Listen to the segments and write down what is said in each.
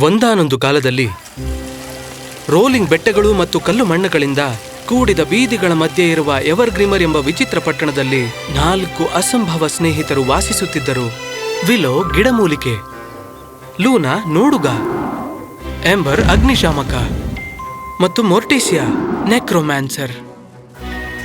ಒಂದಾನೊಂದು ಕಾಲದಲ್ಲಿ ರೋಲಿಂಗ್ ಬೆಟ್ಟಗಳು ಮತ್ತು ಕಲ್ಲು ಮಣ್ಣುಗಳಿಂದ ಕೂಡಿದ ಬೀದಿಗಳ ಮಧ್ಯೆ ಇರುವ ಎವರ್ಗ್ರೀಮರ್ ಎಂಬ ವಿಚಿತ್ರ ಪಟ್ಟಣದಲ್ಲಿ ನಾಲ್ಕು ಅಸಂಭವ ಸ್ನೇಹಿತರು ವಾಸಿಸುತ್ತಿದ್ದರು. ವಿಲೋ, ಗಿಡಮೂಲಿಕೆ, ಲೂನಾ, ನೋಡುಗ ಎಂಬರ್ ಅಗ್ನಿಶಾಮಕ ಮತ್ತು ಮೊರ್ಟಿಸಿಯಾ, ನೆಕ್ರೋಮ್ಯಾನ್ಸರ್.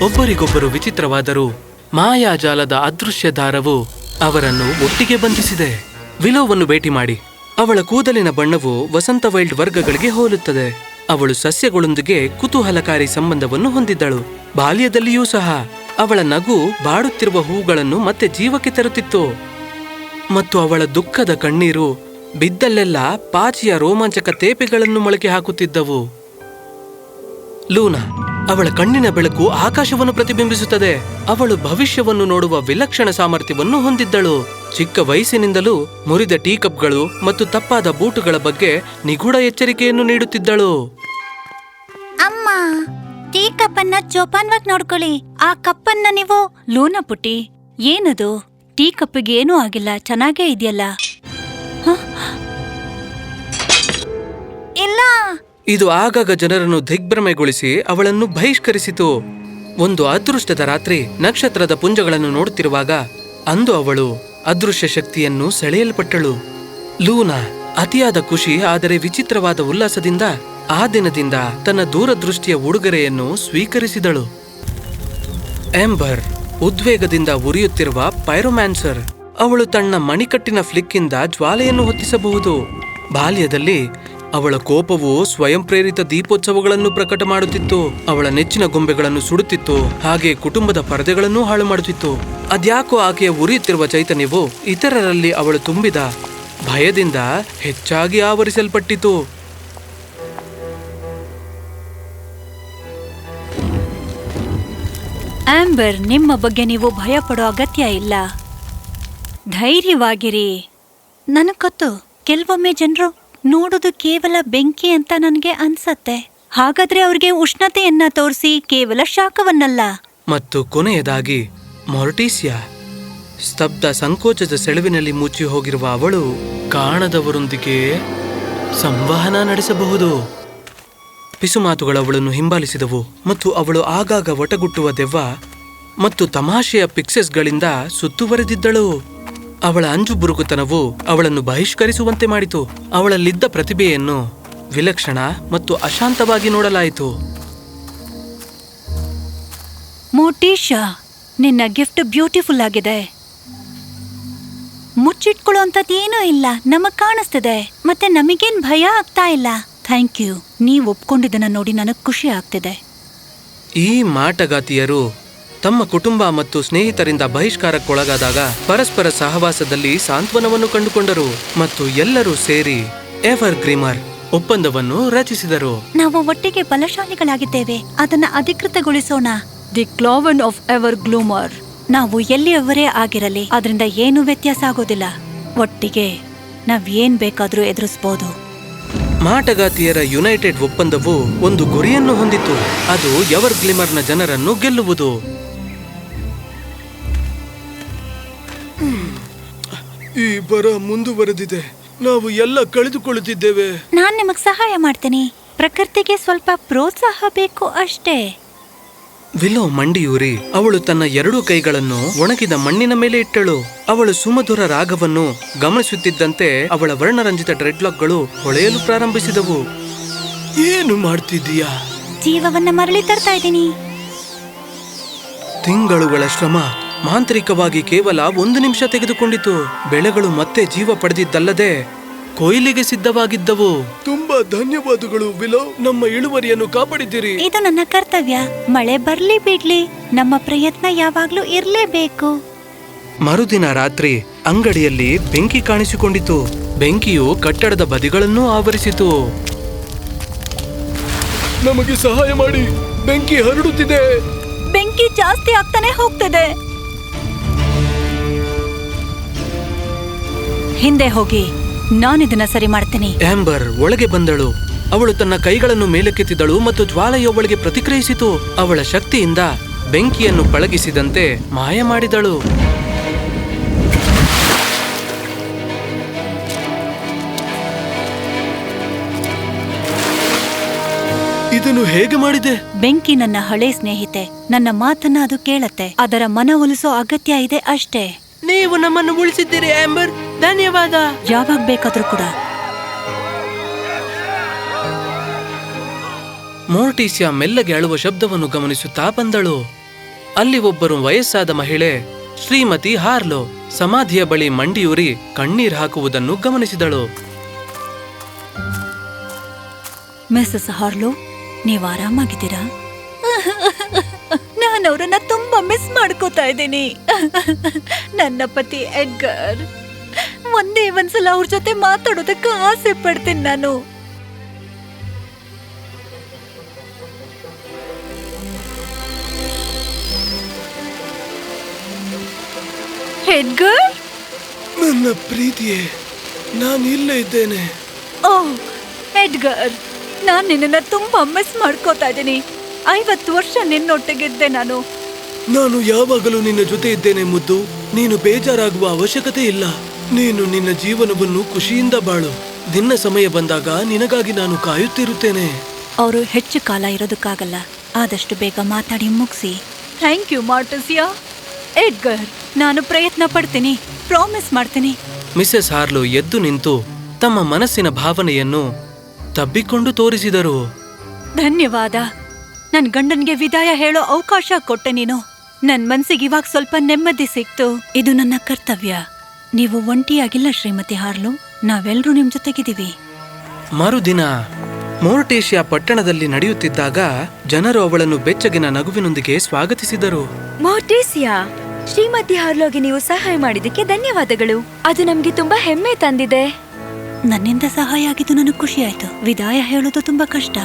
ಒಬ್ಬರಿಗೊಬ್ಬರು ವಿಚಿತ್ರವಾದರೂ ಮಾಯಾಜಾಲದ ಅದೃಶ್ಯ ದಾರವು ಅವರನ್ನು ಒಟ್ಟಿಗೆ ಬಂಧಿಸಿದೆ. ವಿಲೋವನ್ನು ಭೇಟಿ ಮಾಡಿ. ಅವಳ ಕೂದಲಿನ ಬಣ್ಣವು ವಸಂತ ವೈಲ್ಡ್ ವರ್ಗಗಳಿಗೆ ಹೋಲುತ್ತದೆ. ಅವಳು ಸಸ್ಯಗಳೊಂದಿಗೆ ಕುತೂಹಲಕಾರಿ ಸಂಬಂಧವನ್ನು ಹೊಂದಿದ್ದಳು. ಬಾಲ್ಯದಲ್ಲಿಯೂ ಸಹ ಅವಳ ನಗು ಬಾಡುತ್ತಿರುವ ಹೂಗಳನ್ನು ಮತ್ತೆ ಜೀವಕ್ಕೆ ತರುತ್ತಿತ್ತು. ಮತ್ತು ಅವಳ ದುಃಖದ ಕಣ್ಣೀರು ಬಿದ್ದಲ್ಲೆಲ್ಲ ಪಾಚಿಯ ರೋಮಾಂಚಕ ತೇಪೆಗಳನ್ನು ಮೊಳಕೆ ಹಾಕುತ್ತಿದ್ದವು. ಲೂನಾ ಅವಳ ಕಣ್ಣಿನ ಬೆಳಕು ಆಕಾಶವನ್ನು ಪ್ರತಿಬಿಂಬಿಸುತ್ತದೆ. ಅವಳು ಭವಿಷ್ಯವನ್ನು ನೋಡುವ ವಿಲಕ್ಷಣ ಸಾಮರ್ಥ್ಯವನ್ನು ಹೊಂದಿದ್ದಳು. ಚಿಕ್ಕ ವಯಸ್ಸಿನಿಂದಲೂ ಮುರಿದ ಟೀ ಕಪ್ಗಳು ಮತ್ತು ತಪ್ಪಾದ ಬೂಟುಗಳ ಬಗ್ಗೆ ನಿಗೂಢ ಎಚ್ಚರಿಕೆಯನ್ನು ನೀಡುತ್ತಿದ್ದಳು. ಅಮ್ಮ ಟೀ ಕಪ್ಪನ್ನ ಜೋಪಾನ್ವಾಗಿ ನೋಡ್ಕೊಳ್ಳಿ. ಆ ಕಪ್ಪನ್ನ ನೀವು ಲೂನ ಏನದು? ಟೀ ಕಪ್ಪಿಗೆ ಏನೂ ಆಗಿಲ್ಲ, ಚೆನ್ನಾಗೇ ಇದೆಯಲ್ಲ? ಇಲ್ಲ ಇದು ಆಗಾಗ ಜನರನ್ನು ದಿಗ್ಭ್ರಮೆಗೊಳಿಸಿ ಅವಳನ್ನು ಬಹಿಷ್ಕರಿಸಿತು. ಒಂದು ಅದೃಷ್ಟದ ರಾತ್ರಿ ನಕ್ಷತ್ರದ ಪುಂಜಗಳನ್ನು ನೋಡುತ್ತಿರುವಾಗ ಅಂದು ಅವಳು ಅದೃಶ್ಯ ಶಕ್ತಿಯನ್ನು ಸೆಳೆಯಲ್ಪಟ್ಟಳು. ಲೂನಾ, ಅತಿಯಾದ ಖುಷಿ ಆದರೆ ವಿಚಿತ್ರವಾದ ಉಲ್ಲಾಸದಿಂದ ಆ ದಿನದಿಂದ ತನ್ನ ದೂರದೃಷ್ಟಿಯ ಉಡುಗೊರೆಯನ್ನು ಸ್ವೀಕರಿಸಿದಳು. ಎಂಬರ್ ಉದ್ವೇಗದಿಂದ ಉರಿಯುತ್ತಿರುವ ಪೈರೋಮ್ಯಾನ್ಸರ್, ಅವಳು ತನ್ನ ಮಣಿಕಟ್ಟಿನ ಫ್ಲಿಕ್ಕಿಂದ ಜ್ವಾಲೆಯನ್ನು ಹೊತ್ತಿಸಬಹುದು. ಬಾಲ್ಯದಲ್ಲಿ ಅವಳ ಕೋಪವು ಸ್ವಯಂ ಪ್ರೇರಿತ ದೀಪೋತ್ಸವಗಳನ್ನು ಪ್ರಕಟ ಮಾಡುತ್ತಿತ್ತು. ಅವಳ ನೆಚ್ಚಿನ ಗೊಂಬೆಗಳನ್ನು ಸುಡುತ್ತಿತ್ತು. ಹಾಗೆ ಕುಟುಂಬದ ಪರದೆಗಳನ್ನು ಹಾಳು ಮಾಡುತ್ತಿತ್ತು. ಅದ್ಯಾಕೋ ಆಕೆಯ ಉರಿಯುತ್ತಿರುವ ಚೈತನ್ಯವು ಇತರರಲ್ಲಿ ಅವಳು ತುಂಬಿದ. ಭಯದಿಂದ ಹೆಚ್ಚಾಗಿ ಆವರಿಸಲ್ಪಟ್ಟಿತು. ಆಂಬರ್ ನಿಮ್ಮ ಬಗ್ಗೆ ನೀವು ಭಯ ಪಡೋ ಅಗತ್ಯ ಇಲ್ಲ. ಧೈರ್ಯವಾಗಿರಿ. ನನಗೊತ್ತು ಕೆಲವೊಮ್ಮೆ ಜನರು ನೋಡೋದು ಕೇವಲ ಬೆಂಕಿ ಅಂತ ನನಗೆ ಅನ್ಸತ್ತೆ. ಹಾಗಾದ್ರೆ ಅವ್ರಿಗೆ ಉಷ್ಣತೆಯನ್ನ ತೋರಿಸಿ ಕೇವಲ ಶಾಖವನ್ನಲ್ಲ. ಮತ್ತು ಕೊನೆಯದಾಗಿ, ಮೊರ್ಟೀಸಿಯಾ, ಸ್ತಬ್ಧ ಸಂಕೋಚದ ಸೆಳವಿನಲ್ಲಿ ಮುಚ್ಚಿ ಹೋಗಿರುವ ಅವಳು ಕಾಣದವರೊಂದಿಗೆ ಸಂವಹನ ನಡೆಸಬಹುದು. ಪಿಸುಮಾತುಗಳು ಅವಳನ್ನು ಹಿಂಬಾಲಿಸಿದವು ಮತ್ತು ಅವಳು ಆಗಾಗ ಒಟಗುಟ್ಟುವ ದೆವ್ವ ಮತ್ತು ತಮಾಷೆಯ ಪಿಕ್ಸೆಸ್ಗಳಿಂದ ಸುತ್ತುವರೆದಿದ್ದಳು. ಅವಳ ಅಂಜು ಬುರುಕುತನವು ಅವಳನ್ನು ಬಹಿಷ್ಕರಿಸುವಂತೆ ಮಾಡಿತು. ಅವಳಲ್ಲಿದ್ದ ಪ್ರತಿಭೆಯನ್ನು ವಿಲಕ್ಷಣ ಮತ್ತು ಅಶಾಂತವಾಗಿ ನೋಡಲಾಯಿತು. ಮೋಟೀಶಾ ನಿನ್ನ ಗಿಫ್ಟ್ ಬ್ಯೂಟಿಫುಲ್ ಆಗಿದೆ. ಮುಚ್ಚಿಟ್ಕೊಳ್ಳೋಂಥದ್ದು ಏನೂ ಇಲ್ಲ ನಮಗ್ ಕಾಣಿಸ್ತಿದೆ ಮತ್ತೆ ನಮಗೇನ್ ಭಯ ಆಗ್ತಾ ಇಲ್ಲ. Thank you. ನೀವು ಒಪ್ಕೊಂಡಿದ್ದನ್ನ ನೋಡಿ ನನಗ್ ಖುಷಿ ಆಗ್ತಿದೆ. ಈ ಮಾಟಗಾತಿಯರು ತಮ್ಮ ಕುಟುಂಬ ಮತ್ತು ಸ್ನೇಹಿತರಿಂದ ಬಹಿಷ್ಕಾರಕ್ಕೊಳಗಾದಾಗ ಪರಸ್ಪರ ಸಹವಾಸದಲ್ಲಿ ಸಾಂತ್ವನವನ್ನು ಕಂಡುಕೊಂಡರು ಮತ್ತು ಎಲ್ಲರೂ ಸೇರಿ ಎವರ್ ಗ್ರೀಮರ್ ಒಪ್ಪಂದವನ್ನು ರಚಿಸಿದರು. ನಾವು ಒಟ್ಟಿಗೆ ಬಲಶಾಲಿಗಳಾಗಿದ್ದೇವೆ. ಅದನ್ನ ಅಧಿಕೃತಗೊಳಿಸೋಣ. The cloven of ever gloomer. ನಾವು ಎಲ್ಲಿಯವರೇ ಆಗಿರಲಿ ಅದರಿಂದ ಏನು ವ್ಯತ್ಯಾಸ ಆಗೋದಿಲ್ಲ. ಒಟ್ಟಿಗೆ ನಾವ್ ಏನ್ ಬೇಕಾದ್ರೂ ಎದುರಿಸಬಹುದು ಮಾಟಗಾತಿಯರ ಯುನೈಟೆಡ್ ಒಪ್ಪಂದವು ಒಂದು ಗುರಿಯನ್ನು ಹೊಂದಿತ್ತು. ಅದು ಎವರ್ ಗ್ಲಿಮರ್ನ ಜನರನ್ನು ಗೆಲ್ಲುವುದು. ಈ ಬರ ಮುಂದುವರೆದಿದೆ. ನಾವು ಎಲ್ಲ ಕಳೆದುಕೊಳ್ಳುತ್ತಿದ್ದೇವೆ. ನಾನ್ ನಿಮಗ್ ಸಹಾಯ ಮಾಡ್ತೇನೆ. ಪ್ರಕೃತಿಗೆ ಸ್ವಲ್ಪ ಪ್ರೋತ್ಸಾಹ ಬೇಕು ಅಷ್ಟೇ. ವಿಲೋ ಮಂಡಿಯೂರಿ ಅವಳು ತನ್ನ ಎರಡೂ ಕೈಗಳನ್ನು ಒಣಗಿದ ಮಣ್ಣಿನ ಮೇಲೆ ಇಟ್ಟಳು. ಅವಳು ಸುಮಧುರ ರಾಗವನ್ನು ಗಮನಿಸುತ್ತಿದ್ದಂತೆ ಅವಳ ವರ್ಣರಂಜಿತ ಡ್ರೆಡ್ಲಾಕ್ಗಳು ಹೊಳೆಯಲು ಪ್ರಾರಂಭಿಸಿದವು. ಏನು ಮಾಡ್ತಿದ್ದೀಯಾ? ಜೀವವನ್ನ ಮರಳಿ ತರ್ತಾ ಇದ್ದೀನಿ. ತಿಂಗಳುಗಳ ಶ್ರಮ ಮಾಂತ್ರಿಕವಾಗಿ ಕೇವಲ ಒಂದು ನಿಮಿಷ ತೆಗೆದುಕೊಂಡಿತು. ಬೆಳೆಗಳು ಮತ್ತೆ ಜೀವ ಪಡೆದಿದ್ದಲ್ಲದೆ ಕೊಯ್ಲಿಗೆ ಸಿದ್ಧವಾಗಿದ್ದವು. ತುಂಬಾ ಧನ್ಯವಾದಗಳು ವಿಲೋ. ನಮ್ಮ ಇಳುವರಿಯನ್ನು ಕಾಪಾಡಿದ್ದೀರಿ. ಇದು ನನ್ನ ಕರ್ತವ್ಯ. ಮಳೆ ಬರ್ಲಿ ಬಿಡ್ಲಿ. ನಮ್ಮ ಪ್ರಯತ್ನ ಯಾವಾಗ್ಲೂ ಇರ್ಲೇಬೇಕು. ಮರುದಿನ ರಾತ್ರಿ ಅಂಗಡಿಯಲ್ಲಿ ಬೆಂಕಿ ಕಾಣಿಸಿಕೊಂಡಿತು. ಬೆಂಕಿಯು ಕಟ್ಟಡದ ಬದಿಗಳನ್ನೂ ಆವರಿಸಿತು. ನಮಗೆ ಸಹಾಯ ಮಾಡಿ. ಬೆಂಕಿ ಹರಡುತ್ತಿದೆ. ಬೆಂಕಿ ಜಾಸ್ತಿ ಆಗ್ತಾನೆ ಹೋಗ್ತಿದೆ. ಹಿಂದೆ ಹೋಗಿ ನಾನಿದನ್ನ ಸರಿ ಮಾಡ್ತೀನಿ. ಆಂಬರ್ ಒಳಗೆ ಬಂದಳು. ಅವಳು ತನ್ನ ಕೈಗಳನ್ನು ಮೇಲಕ್ಕೆತ್ತಿದಳು ಮತ್ತು ಜ್ವಾಲೆಯೊಬ್ಬಳಿಗೆ ಪ್ರತಿಕ್ರಿಯಿಸಿತು. ಅವಳ ಶಕ್ತಿಯಿಂದ ಬೆಂಕಿಯನ್ನು ಪಳಗಿಸಿದಂತೆ ಮಾಯ ಮಾಡಿದಳು. ಇದನ್ನು ಹೇಗೆ ಮಾಡಿದೆ? ಬೆಂಕಿ ನನ್ನ ಹಳೆ ಸ್ನೇಹಿತೆ ನನ್ನ ಮಾತನ್ನ ಅದು ಕೇಳತ್ತೆ. ಅದರ ಮನವೊಲಿಸೋ ಅಗತ್ಯ ಇದೆ ಅಷ್ಟೇ. ನೀವು ನಮ್ಮನ್ನು ಉಳಿಸಿದ್ದೀರಿ ಆಂಬರ್. ಧನ್ಯವಾದ. ಯಾವಾಗ ಬೇಕಾದ್ರೂ ಕೂಡ. ಮೋರ್ಟಿಸಿಯ ಮೆಲ್ಲಗೆ ಅಳುವ ಶಬ್ದವನ್ನು ಗಮನಿಸುತ್ತಾ ಬಂದಳು. ಅಲ್ಲಿ ಒಬ್ಬರು ವಯಸ್ಸಾದ ಮಹಿಳೆ ಶ್ರೀಮತಿ ಹಾರ್ಲೋ ಸಮಾಧಿಯ ಬಳಿ ಮಂಡಿಯೂರಿ ಕಣ್ಣೀರ್ ಹಾಕುವುದನ್ನು ಗಮನಿಸಿದಳು. ಮಿಸಸ್ ಹಾರ್ಲೋ ನೀವು ಆರಾಮಾಗಿದ್ದೀರಾ? ನಾನು ಅವರನ್ನ ತುಂಬಾ ಮಿಸ್ ಮಾಡ್ಕೋತಾ ಇದ್ದೀನಿ. ನನ್ನ ಪತಿ ಎಡ್ಗರ್. ಒಂದೇ ಒಂದ್ಸಲ ಅವ್ರ ಜೊತೆ ಮಾತಾಡೋದಕ್ಕೆ ಆಸೆ ಪಡ್ತೀನಿ ನಾನು. ಹೆಡ್ಗರ್ ನನ್ನ ಪ್ರೀತಿಯೇ ನಾನು ಇಲ್ಲೇ ಇದ್ದೇನೆ. ಓ ಎಡ್ಗರ್ ನಾನು ನಿನ್ನನ್ನ ತುಂಬಾ ಮಿಸ್ ಮಾಡ್ಕೋತಾ ಇದ್ದೀನಿ. ಐವತ್ತು ವರ್ಷ ನಿನ್ನೊಟ್ಟಿಗಿದ್ದೆ ನಾನು. ನಾನು ಯಾವಾಗಲೂ ನಿನ್ನ ಜೊತೆ ಇದ್ದೇನೆ ಮುದ್ದು. ನೀನು ಬೇಜಾರಾಗುವ ಅವಶ್ಯಕತೆ ಇಲ್ಲ. ನೀನು ನಿನ್ನ ಜೀವನವನ್ನು ಖುಷಿಯಿಂದ ಬಾಳು. ನಿನ್ನ ಸಮಯ ಬಂದಾಗ ನಿನಗಾಗಿ ನಾನು ಕಾಯುತ್ತಿರುತ್ತೇನೆ. ಅವರು ಹೆಚ್ಚು ಕಾಲ ಇರೋದಕ್ಕಾಗಲ್ಲ. ಆದಷ್ಟು ಬೇಗ ಮಾತಾಡಿ ಮುಗಿಸಿ. Thank you ಮಾರ್ಟಸಿಯಾ. ಎಡ್ಗರ್ ನಾನು ಪ್ರಯತ್ನ ಪಡ್ತೀನಿ. ಪ್ರಾಮಿಸ್ ಮಾಡ್ತೀನಿ. ಮಿಸೆಸ್ ಹಾರ್ಲೋ ಎದ್ದು ನಿಂತು ತಮ್ಮ ಮನಸ್ಸಿನ ಭಾವನೆಯನ್ನು ತಬ್ಬಿಕೊಂಡು ತೋರಿಸಿದರು. ಧನ್ಯವಾದ. ನನ್ನ ಗಂಡನ್ಗೆ ವಿದಾಯ ಹೇಳೋ ಅವಕಾಶ ಕೊಟ್ಟೆ ನೀನು. ನನ್ನ ಮನಸ್ಸಿಗೆ ಇವಾಗ ಸ್ವಲ್ಪ ನೆಮ್ಮದಿ ಸಿಕ್ತು. ಇದು ನನ್ನ ಕರ್ತವ್ಯ. ನೀವು ಒಂಟಿಯಾಗಿಲ್ಲ ಶ್ರೀಮತಿ ಹಾರ್ಲು. ನಾವೆಲ್ಲರೂ ನಿಮ್ ಜೊತೆಗಿದ್ದೀವಿ. ಮರುದಿನ ಮೋರ್ಟೇಶಿಯಾ ಪಟ್ಟಣದಲ್ಲಿ ನಡೆಯುತ್ತಿದ್ದಾಗ ಜನರು ಅವಳನ್ನು ಬೆಚ್ಚಗಿನ ನಗುವಿನೊಂದಿಗೆ ಸ್ವಾಗತಿಸಿದರು. ಮೋರ್ಟೇಶಿಯಾ ಶ್ರೀಮತಿ ಹಾರ್ಲೋಗೆ ನೀವು ಸಹಾಯ ಮಾಡಿದ್ದಕ್ಕೆ ಧನ್ಯವಾದಗಳು. ಅದು ನಮ್ಗೆ ತುಂಬಾ ಹೆಮ್ಮೆ ತಂದಿದೆ. ನನ್ನಿಂದ ಸಹಾಯ ಆಗಿದ್ದು ನನಗೆ ಖುಷಿ ಆಯ್ತು. ವಿದಾಯ ಹೇಳೋದು ತುಂಬಾ ಕಷ್ಟ.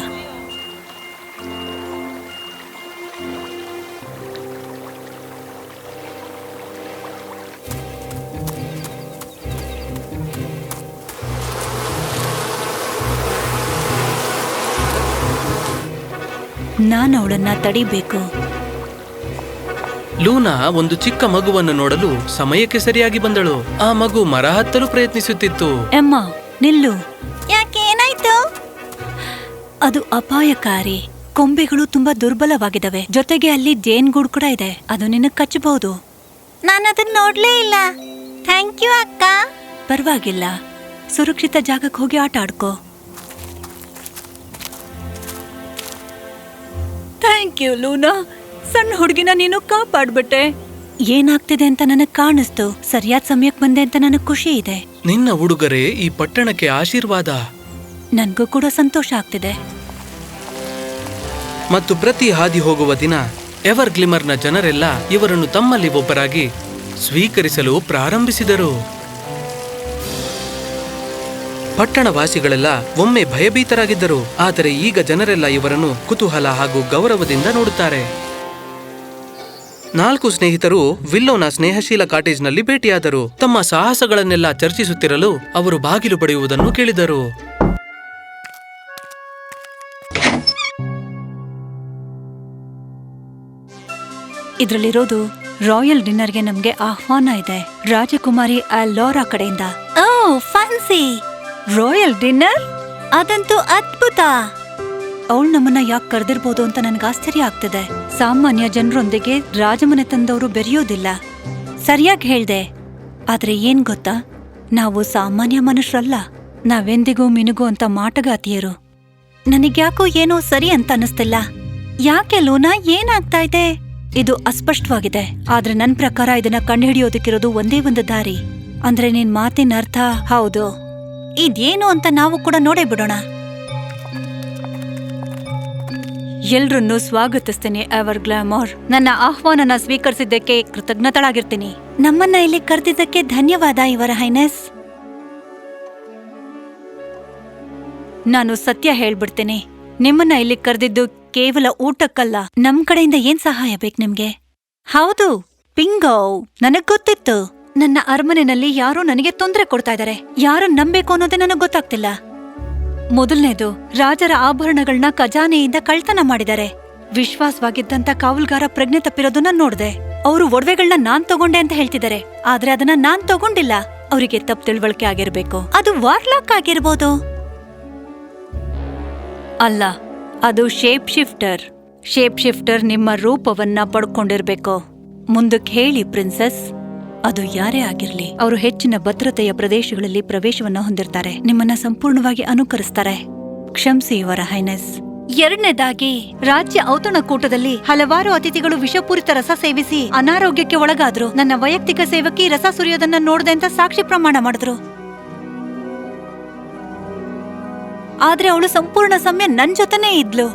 ನಾನು ಅವಳನ್ನ ತಡಿಬೇಕು. ಲೂನಾ ಒಂದು ಚಿಕ್ಕ ಮಗುವನ್ನು ನೋಡಲು ಸಮಯಕ್ಕೆ ಸರಿಯಾಗಿ ಬಂದಳು. ಆ ಮಗು ಮರ ಹತ್ತಲು ಪ್ರಯತ್ನಿಸುತ್ತಿತ್ತು. ಎಮ್ಮ ನಿಲ್ಲು. ಯಾಕೆ ಏನಾಯ್ತು? ಅದು ಅಪಾಯಕಾರಿ. ಕೊಂಬೆಗಳು ತುಂಬಾ ದುರ್ಬಲವಾಗಿದವೆ ಜೊತೆಗೆ ಅಲ್ಲಿ ಜೇನ್ಗೂಡು ಕೂಡ ಇದೆ. ಅದು ನಿನ್ನ ಕಚ್ಚಬಹುದು. ನಾನು ಅದನ್ನ ನೋಡ್ಲೇ ಇಲ್ಲ. ಥ್ಯಾಂಕ್ ಯು ಅಕ್ಕ. ಪರವಾಗಿಲ್ಲ. ಸುರಕ್ಷಿತ ಜಾಗಕ್ಕೆ ಹೋಗಿ ಆಟ ಆಡ್ಕೋ. ಥ್ಯಾಂಕ್ ಯು ಲೂನಾ ಸಣ್ಣ ಹುಡುಗಿನ ನೀನು ಕಾಪಾಡ್ಬಿಟ್ಟೆ. ಏನಾಗ್ತಿದೆ ಅಂತ ನನಗೆ ಕಾಣಿಸ್ತು. ಸರಿಯಾದ ಸಮಯಕ್ಕೆ ಬಂದೆ ಅಂತ ನನಗೆ ಖುಷಿ ಇದೆ. ನಿನ್ನ ಉಡುಗೊರೆ ಈ ಪಟ್ಟಣಕ್ಕೆ ಆಶೀರ್ವಾದ. ನನಗೂ ಕೂಡ ಸಂತೋಷ ಆಗ್ತಿದೆ. ಮತ್ತು ಪ್ರತಿ ಹಾದಿ ಹೋಗುವ ದಿನ ಎವರ್ ಗ್ಲಿಮರ್ನ ಜನರೆಲ್ಲ ಇವರನ್ನು ತಮ್ಮಲ್ಲಿ ಒಬ್ಬರಾಗಿ ಸ್ವೀಕರಿಸಲು ಪ್ರಾರಂಭಿಸಿದರು. ಪಟ್ಟಣವಾಸಿಗಳೆಲ್ಲ ಒಮ್ಮೆ ಭಯಭೀತರಾಗಿದ್ದರು. ಆದರೆ ಈಗ ಜನರೆಲ್ಲ ಇವರನ್ನು ಕುತೂಹಲ ಹಾಗೂ ಗೌರವದಿಂದ ನೋಡುತ್ತಾರೆ. ನಾಲ್ಕು ಸ್ನೇಹಿತರು ವಿಲ್ಲೋನ ಸ್ನೇಹಶೀಲ ಕಾಟೇಜ್ನಲ್ಲಿ ಭೇಟಿಯಾದರು. ತಮ್ಮ ಸಾಹಸಗಳನ್ನೆಲ್ಲ ಚರ್ಚಿಸುತ್ತಿರಲು ಅವರು ಬಾಗಿಲು ಪಡೆಯುವುದನ್ನು ಕೇಳಿದರು. ಇದರಲ್ಲಿರೋದು ರಾಯಲ್ ಡಿನ್ನರ್ಗೆ ನಮ್ಗೆ ಆಹ್ವಾನ ಇದೆ. ರಾಜಕುಮಾರಿ ಅಲ್ಲೋರಾ ಕಡೆಯಿಂದ. ಓ ಫ್ಯಾನ್ಸಿ ರಾಯಲ್ ಡಿನ್ನರ್ ಅದಂತೂ ಅದ್ಭುತ. ಅವಳು ನಮ್ಮನ್ನ ಯಾಕೆ ಕರೆದಿರ್ಬೋದು ಅಂತ ನನಗೆ ಆಶ್ಚರ್ಯ ಆಗ್ತದೆ. ಸಾಮಾನ್ಯ ಜನರೊಂದಿಗೆ ರಾಜಮನೆ ತಂದವರು ಬೆರೆಯೋದಿಲ್ಲ. ಸರಿಯಾಗಿ ಹೇಳ್ದೆ, ಆದ್ರೆ ಏನ್ ಗೊತ್ತಾ? ನಾವು ಸಾಮಾನ್ಯ ಮನುಷ್ಯರಲ್ಲ ನಾವೆಂದಿಗೂ ಮಿನುಗು ಅಂತ ಮಾಟಗಾತಿಯರು. ನನಗ್ಯಾಕೋ ಏನೋ ಸರಿ ಅಂತ ಅನ್ನಿಸ್ತಿಲ್ಲ. ಯಾಕೆ ಲೋನಾ? ಏನಾಗ್ತಾ ಇದೆ? ಇದು ಅಸ್ಪಷ್ಟವಾಗಿದೆ. ಆದ್ರೆ ನನ್ ಪ್ರಕಾರ ಇದನ್ನ ಕಂಡುಹಿಡಿಯೋದಕ್ಕಿರೋದು ಒಂದೇ ಒಂದು ದಾರಿ. ಅಂದ್ರೆ ನಿನ್ ಮಾತಿನ ಅರ್ಥ ಹೌದು. ಇದೇನು ಅಂತ ನಾವು ಕೂಡ ನೋಡೇ ಬಿಡೋಣ. ಎಲ್ರನ್ನೂ ಸ್ವಾಗತಿಸ್ತೇನೆ ಎವರ್ ಗ್ಲಾಮೋರ್. ನನ್ನ ಆಹ್ವಾನನ ಸ್ವೀಕರಿಸಿದ್ದಕ್ಕೆ ಕೃತಜ್ಞತಳಾಗಿರ್ತೀನಿ. ನಮ್ಮನ್ನ ಇಲ್ಲಿ ಕರೆದಿದ್ದಕ್ಕೆ ಧನ್ಯವಾದ, ಇವರ ಹೈನೆಸ್. ನಾನು ಸತ್ಯ ಹೇಳ್ಬಿಡ್ತೇನೆ. ನಿಮ್ಮನ್ನ ಇಲ್ಲಿ ಕರೆದಿದ್ದು ಕೇವಲ ಊಟಕ್ಕಲ್ಲ. ನಮ್ ಕಡೆಯಿಂದ ಏನ್ ಸಹಾಯ ಬೇಕು ನಿಮ್ಗೆ? ಹೌದು, ಪಿಂಗೋ, ನನಗ್ ಗೊತ್ತಿತ್ತು. ನನ್ನ ಅರಮನೆನಲ್ಲಿ ಯಾರೋ ನನಗೆ ತೊಂದರೆ ಕೊಡ್ತಾ ಇದ್ದಾರೆ. ಯಾರನ್ನ ನಂಬೇಕು ಅನ್ನೋದೇ ನನಗೆ ಗೊತ್ತಾಗ್ತಿಲ್ಲ. ಮೊದಲನೇದು, ರಾಜರ ಆಭರಣಗಳನ್ನ ಖಜಾನೆಯಿಂದ ಕಳ್ತನ ಮಾಡಿದ್ದಾರೆ. ವಿಶ್ವಾಸವಾಗಿದ್ದಂತ ಕಾವಲ್ಗಾರ ಪ್ರಜ್ಞೆ ತಪ್ಪಿರೋದನ್ನ ನೋಡ್ದೆ. ಅವರು ಒಡವೆಗಳನ್ನ ನಾನ್ ತಗೊಂಡೆ ಅಂತ ಹೇಳ್ತಿದ್ದಾರೆ. ಆದ್ರೆ ಅದನ್ನ ನಾನ್ ತಗೊಂಡಿಲ್ಲ. ಅವರಿಗೆ ತಪ್ಪು ತಿಳುವಳಿಕೆ ಆಗಿರ್ಬೇಕು. ಅದು ವಾರ್ಲಾಕ್ ಆಗಿರ್ಬೋದು. ಅಲ್ಲ, ಅದು ಶೇಪ್ ಶಿಫ್ಟರ್ ಶೇಪ್ ಶಿಫ್ಟರ್ ನಿಮ್ಮ ರೂಪವನ್ನ ಪಡ್ಕೊಂಡಿರ್ಬೇಕು. ಮುಂದಕ್ಕೆ ಹೇಳಿ, ಪ್ರಿನ್ಸೆಸ್. ಅದು ಯಾರೇ ಆಗಿರ್ಲಿ, ಅವರು ಹೆಚ್ಚಿನ ಭದ್ರತೆಯ ಪ್ರದೇಶಗಳಲ್ಲಿ ಪ್ರವೇಶವನ್ನ ಹೊಂದಿರ್ತಾರೆ. ನಿಮ್ಮನ್ನ ಸಂಪೂರ್ಣವಾಗಿ ಅನುಕರಿಸ್ತಾರೆ. ಕ್ಷಮಿಸಿ ಇವರ ಹೈನೆಸ್. ಎರಡನೇದಾಗಿ, ರಾಜ್ಯ ಔತಣಕೂಟದಲ್ಲಿ ಹಲವಾರು ಅತಿಥಿಗಳು ವಿಷಪೂರಿತ ರಸ ಸೇವಿಸಿ ಅನಾರೋಗ್ಯಕ್ಕೆ ಒಳಗಾದ್ರು. ನನ್ನ ವೈಯಕ್ತಿಕ ಸೇವಕಿ ರಸ ಸುರಿಯೋದನ್ನ ನೋಡ್ದೆ ಅಂತ ಸಾಕ್ಷಿ ಪ್ರಮಾಣ ಮಾಡಿದ್ರು. ಆದ್ರೆ ಅವಳು ಸಂಪೂರ್ಣ ಸಮಯ ನನ್ ಜೊತೆನೇ ಇದ್ಲು.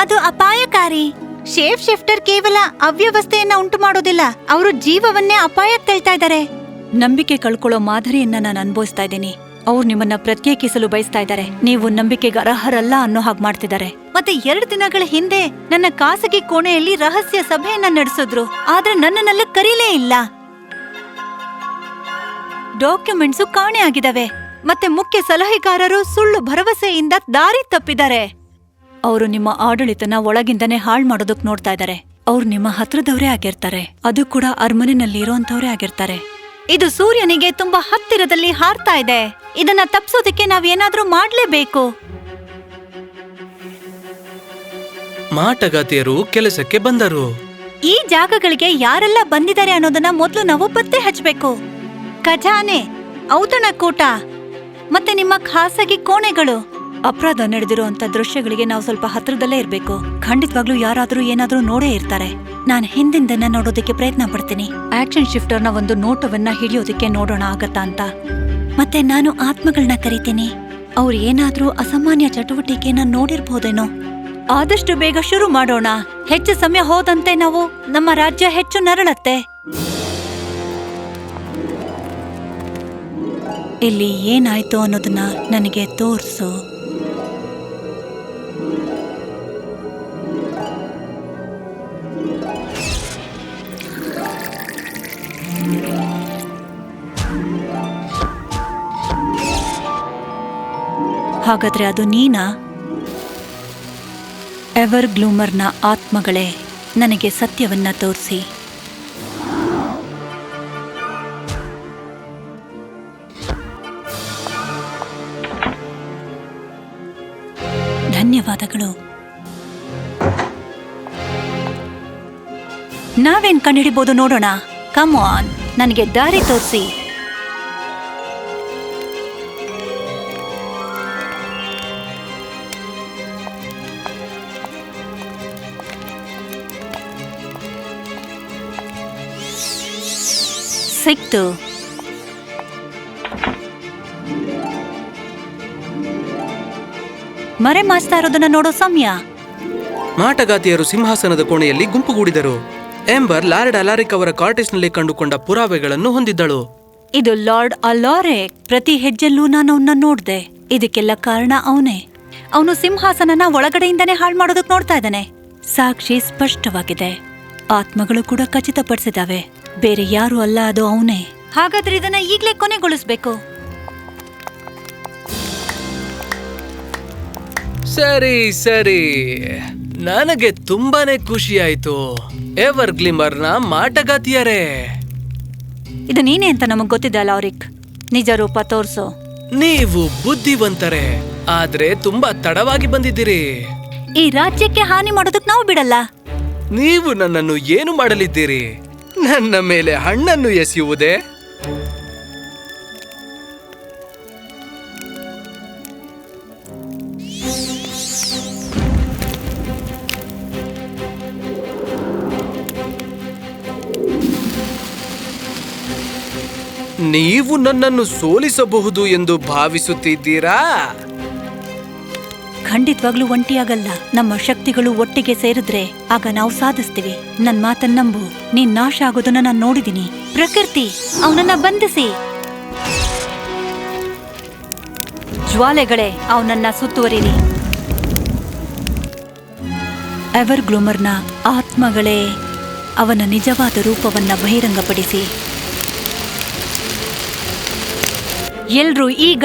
ಅದು ಅಪಾಯಕಾರಿ. ಶೇಫ್ ಶಿಫ್ಟರ್ ಕೇವಲ ಅವ್ಯವಸ್ಥೆಯನ್ನ ಉಂಟು ಮಾಡೋದಿಲ್ಲ ಅವರು ಜೀವವನ್ನೇ ಅಪಾಯಕ್ಕೆ ತಳ್ತಾ ಇದ್ದಾರೆ. ನಂಬಿಕೆ ಕಳ್ಕೊಳ್ಳೋ ಮಾದರಿಯನ್ನ ನಾನು ಅನುಭವಿಸ್ತಾ ಇದ್ದೀನಿ. ಅವ್ರು ನಿಮ್ಮನ್ನ ಪ್ರತ್ಯೇಕಿಸಲು ಬಯಸ್ತಾ ಇದ್ದಾರೆ. ನೀವು ನಂಬಿಕೆಗೆ ಅರ್ಹರಲ್ಲ ಅನ್ನೋ ಹಾಗೆ ಮಾಡ್ತಿದ್ದಾರೆ. ಮತ್ತೆ ಎರಡು ದಿನಗಳ ಹಿಂದೆ ನನ್ನ ಖಾಸಗಿ ಕೋಣೆಯಲ್ಲಿ ರಹಸ್ಯ ಸಭೆಯನ್ನ ನಡೆಸಿದ್ರು. ಆದ್ರೆ ನನ್ನನ್ನೆಲ್ಲ ಕರೀಲೇ ಇಲ್ಲ. ಡಾಕ್ಯುಮೆಂಟ್ಸು ಕಾಣೆ ಆಗಿದವೆ ಮತ್ತೆ ಮುಖ್ಯ ಸಲಹೆಗಾರರು ಸುಳ್ಳು ಭರವಸೆಯಿಂದ ದಾರಿ ತಪ್ಪಿದ್ದಾರೆ. ಅವರು ನಿಮ್ಮ ಆಡಳಿತನ ಒಳಗಿಂದನೇ ಹಾಳು ಮಾಡೋದಕ್ ನೋಡ್ತಾ ಇದ್ದಾರೆ. ಅವ್ರು ನಿಮ್ಮ ಹತ್ರದವರೇ ಆಗಿರ್ತಾರೆ. ಅದು ಕೂಡ ಅರಮನೆನಲ್ಲಿ ಇರೋಂಥವ್ರೇ ಆಗಿರ್ತಾರೆ. ಇದು ಸೂರ್ಯನಿಗೆ ತುಂಬಾ ಹತ್ತಿರದಲ್ಲಿ ಹಾರ್ತಾ ಇದೆ. ಇದನ್ನ ತಪ್ಸೋದಕ್ಕೆ ನಾವೇನಾದ್ರೂ ಮಾಡ್ಲೇಬೇಕು. ಮಾಟಗಾತಿಯರು ಕೆಲಸಕ್ಕೆ ಬಂದರು. ಈ ಜಾಗಗಳಿಗೆ ಯಾರೆಲ್ಲ ಬಂದಿದ್ದಾರೆ ಅನ್ನೋದನ್ನ ಮೊದಲು ನಾವು ಪತ್ತೆ ಹಚ್ಚಬೇಕು ಖಜಾನೆ ಔತಣಕೂಟ ಮತ್ತೆ ನಿಮ್ಮ ಖಾಸಗಿ ಕೋಣೆಗಳು. ಅಪರಾಧ ನಡೆದಿರುವಂತ ದೃಶ್ಯಗಳಿಗೆ ನಾವು ಸ್ವಲ್ಪ ಹತ್ರದಲ್ಲೇ ಇರ್ಬೇಕು. ಖಂಡಿತವಾಗ್ಲೂ ಯಾರಾದ್ರೂ ಏನಾದ್ರೂ ನೋಡೇ ಇರ್ತಾರೆ. ನಾನು ಹಿಂದಿಂದನ್ನ ನೋಡೋದಕ್ಕೆ ಪ್ರಯತ್ನ ಪಡ್ತೀನಿ. ಆಕ್ಷನ್ ಶಿಫ್ಟರ್ನ ಒಂದು ನೋಟವನ್ನ ಹಿಡಿಯೋದಕ್ಕೆ ನೋಡೋಣ ಆಗತ್ತಾ ಅಂತ. ಮತ್ತೆ ನಾನು ಆತ್ಮಗಳನ್ನ ಕರಿತೀನಿ. ಅವ್ರು ಏನಾದ್ರೂ ಅಸಾಮಾನ್ಯ ಚಟುವಟಿಕೆನ ನೋಡಿರ್ಬೋದೇನೋ. ಆದಷ್ಟು ಬೇಗ ಶುರು ಮಾಡೋಣ. ಹೆಚ್ಚು ಸಮಯ ಹೋದಂತೆ ನಾವು ನಮ್ಮ ರಾಜ್ಯ ಹೆಚ್ಚು ನರಳತ್ತೆ. ಇಲ್ಲಿ ಏನಾಯ್ತು ಅನ್ನೋದನ್ನ ನನಗೆ ತೋರ್ಸು. ಹಾಗಾದ್ರೆ ಅದು ನೀನಾ? ಎವರ್ ಗ್ಲೂಮರ್ನ ಆತ್ಮಗಳೇ, ನನಗೆ ಸತ್ಯವನ್ನ ತೋರಿಸಿ. ಧನ್ಯವಾದಗಳು. ನಾವೇನ್ ಕಂಡುಹಿಡಿಬೋದು ನೋಡೋಣ? ಕಮ್ ಆನ್ ನನಗೆ ದಾರಿ ತೋರಿಸಿ. ಸಿಕ್ತು ಮರೆ ಮಾಚ್ತಾ ಇರೋದನ್ನ ನೋಡೋ ಸಮಯ. ಮಾಟಗಾತಿಯರು ಸಿಂಹಾಸನದ ಕೋಣೆಯಲ್ಲಿ ಗುಂಪುಗೂಡಿದರು ಎಂಬರ್ ಲಾರ್ಡ್ ಅಲಾರಿಕ್ ಅವರ ಕಾರ್ಟೇಜ್ನಲ್ಲಿ ಕಂಡುಕೊಂಡ ಪುರಾವೆಗಳನ್ನು ಹೊಂದಿದ್ದಳು. ಇದು ಲಾರ್ಡ್ ಅಲಾರಿಕ್. ಪ್ರತಿ ಹೆಜ್ಜೆಲ್ಲೂ ನಾನು ಅವನ್ನ ನೋಡ್ದೆ. ಇದಕ್ಕೆಲ್ಲ ಕಾರಣ ಅವನೇ. ಅವನು ಸಿಂಹಾಸನನ ಒಳಗಡೆಯಿಂದನೇ ಹಾಳು ಮಾಡೋದಕ್ಕೆ ನೋಡ್ತಾ ಇದ್ದಾನೆ. ಸಾಕ್ಷಿ ಸ್ಪಷ್ಟವಾಗಿದೆ. ಆತ್ಮಗಳು ಕೂಡ ಖಚಿತಪಡಿಸಿದಾವೆ. ಬೇರೆ ಯಾರು ಅಲ್ಲ ಅದು ಅವನೇ. ಹಾಗಾದ್ರೆ ಇದನ್ನ ಈಗಲೇ ಕೊನೆಗೊಳಿಸ್ಬೇಕು. ಸರಿ ಸರಿ. ನನಗೆ ತುಂಬಾನೇ ಖುಷಿ ಆಯ್ತು ಎವರ್ ಗ್ಲಿಮರ್ನ ಮಾಟಗಾತಿಯರೇ. ಇದು ನೀನೇ ಅಂತ ನಮಗ್ ಗೊತ್ತಿದೆ ಲಾರಿಕ್ ನಿಜ ರೂಪ ತೋರ್ಸು. ನೀವು ಬುದ್ಧಿವಂತರೇ. ಆದ್ರೆ ತುಂಬಾ ತಡವಾಗಿ ಬಂದಿದ್ದೀರಿ. ಈ ರಾಜ್ಯಕ್ಕೆ ಹಾನಿ ಮಾಡೋದಕ್ ನಾವು ಬಿಡಲ್ಲ. ನೀವು ನನ್ನನ್ನು ಏನು ಮಾಡಲಿದ್ದೀರಿ? ನನ್ನ ಮೇಲೆ ಹಣ್ಣನ್ನು ಎಸೆಯುವುದೇ? ನೀವು ನನ್ನನ್ನು ಸೋಲಿಸಬಹುದು ಎಂದು ಭಾವಿಸುತ್ತಿದ್ದೀರಾ? ಖಂಡಿತವಾಗ್ಲೂ ಒಂಟಿಯಾಗಲ್ಲ. ನಮ್ಮ ಶಕ್ತಿಗಳು ಒಟ್ಟಿಗೆ ಸೇರಿದ್ರೆ ಆಗ ನಾವು ಸಾಧಿಸ್ತೀವಿ. ನನ್ ಮಾತನ್ನ ನಂಬು. ನೀನ್ ನಾಶ ಆಗೋದನ್ನ ನಾನ್ ನೋಡಿದೀನಿ. ಪ್ರಕೃತಿ, ಅವನನ್ನ ಬಂಧಿಸಿ. ಜ್ವಾಲೆಗಳೇ, ಅವನನ್ನ ಸುತ್ತುವರಿರಿ. ಎವರ್ ಗ್ಲೂಮರ್ನ ಆತ್ಮಗಳೇ, ಅವನ ನಿಜವಾದ ರೂಪವನ್ನ ಬಹಿರಂಗಪಡಿಸಿ. ಎಲ್ರೂ ಈಗ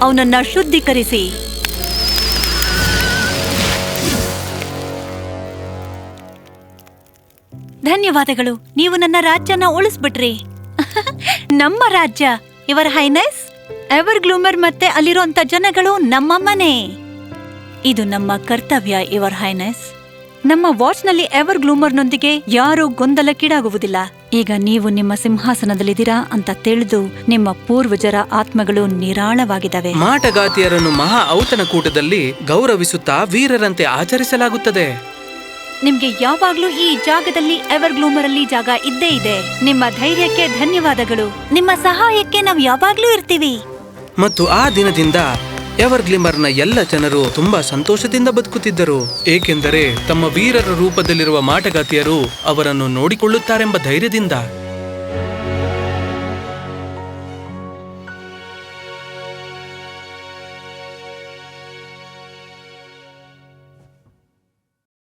ಅವನನ್ನ ಶುದ್ಧೀಕರಿಸಿ. ಧನ್ಯವಾದಗಳು. ನೀವು ನನ್ನ ರಾಜ್ಯನ ಉಳಿಸ್ಬಿಟ್ರಿ. ನಮ್ಮ ರಾಜ್ಯ ಇವರ್ ಹೈನೆಸ್ ಎವರ್ ಗ್ಲೂಮರ್ ಮತ್ತೆ ಅಲ್ಲಿರುವಂತ ಜನಗಳು ನಮ್ಮ ಮನೆ. ಇದು ನಮ್ಮ ಕರ್ತವ್ಯ ಇವರ್ ಹೈನೆಸ್ ನಮ್ಮ ವಾಚ್ನಲ್ಲಿ ಎವರ್ ಗ್ಲೂಮರ್ನೊಂದಿಗೆ ಯಾರೂ ಗೊಂದಲಕ್ಕೀಡಾಗುವುದಿಲ್ಲ. ಈಗ ನೀವು ನಿಮ್ಮ ಸಿಂಹಾಸನದಲ್ಲಿದ್ದೀರಾ ಅಂತ ತಿಳಿದು ನಿಮ್ಮ ಪೂರ್ವಜರ ಆತ್ಮಗಳು ನಿರಾಳವಾಗಿದ್ದಾವೆ. ಮಾಟಗಾತಿಯರನ್ನು ಮಹಾ ಔತಣಕೂಟದಲ್ಲಿ ಗೌರವಿಸುತ್ತಾ ವೀರರಂತೆ ಆಚರಿಸಲಾಗುತ್ತದೆ. ನಿಮ್ಗೆ ಯಾವಾಗ್ಲೂ ಈ ಜಾಗದಲ್ಲಿ ಎವರ್ ಗ್ಲೂಮರ್ ಅಲ್ಲಿ ಜಾಗ ಇದ್ದೇ ಇದೆ. ನಿಮ್ಮ ಧೈರ್ಯಕ್ಕೆ ಧನ್ಯವಾದಗಳು. ನಿಮ್ಮ ಸಹಾಯಕ್ಕೆ ನಾವು ಯಾವಾಗ್ಲೂ ಇರ್ತೀವಿ. ಮತ್ತು ಆ ದಿನದಿಂದ ಎವರ್ ಗ್ಲಿಮರ್ನ ಎಲ್ಲ ಜನರು ತುಂಬಾ ಸಂತೋಷದಿಂದ ಬದುಕುತ್ತಿದ್ದರು. ಏಕೆಂದರೆ ತಮ್ಮ ವೀರರ ರೂಪದಲ್ಲಿರುವ ಮಾಟಗಾತಿಯರು ಅವರನ್ನು ನೋಡಿಕೊಳ್ಳುತ್ತಾರೆಂಬ ಧೈರ್ಯದಿಂದ.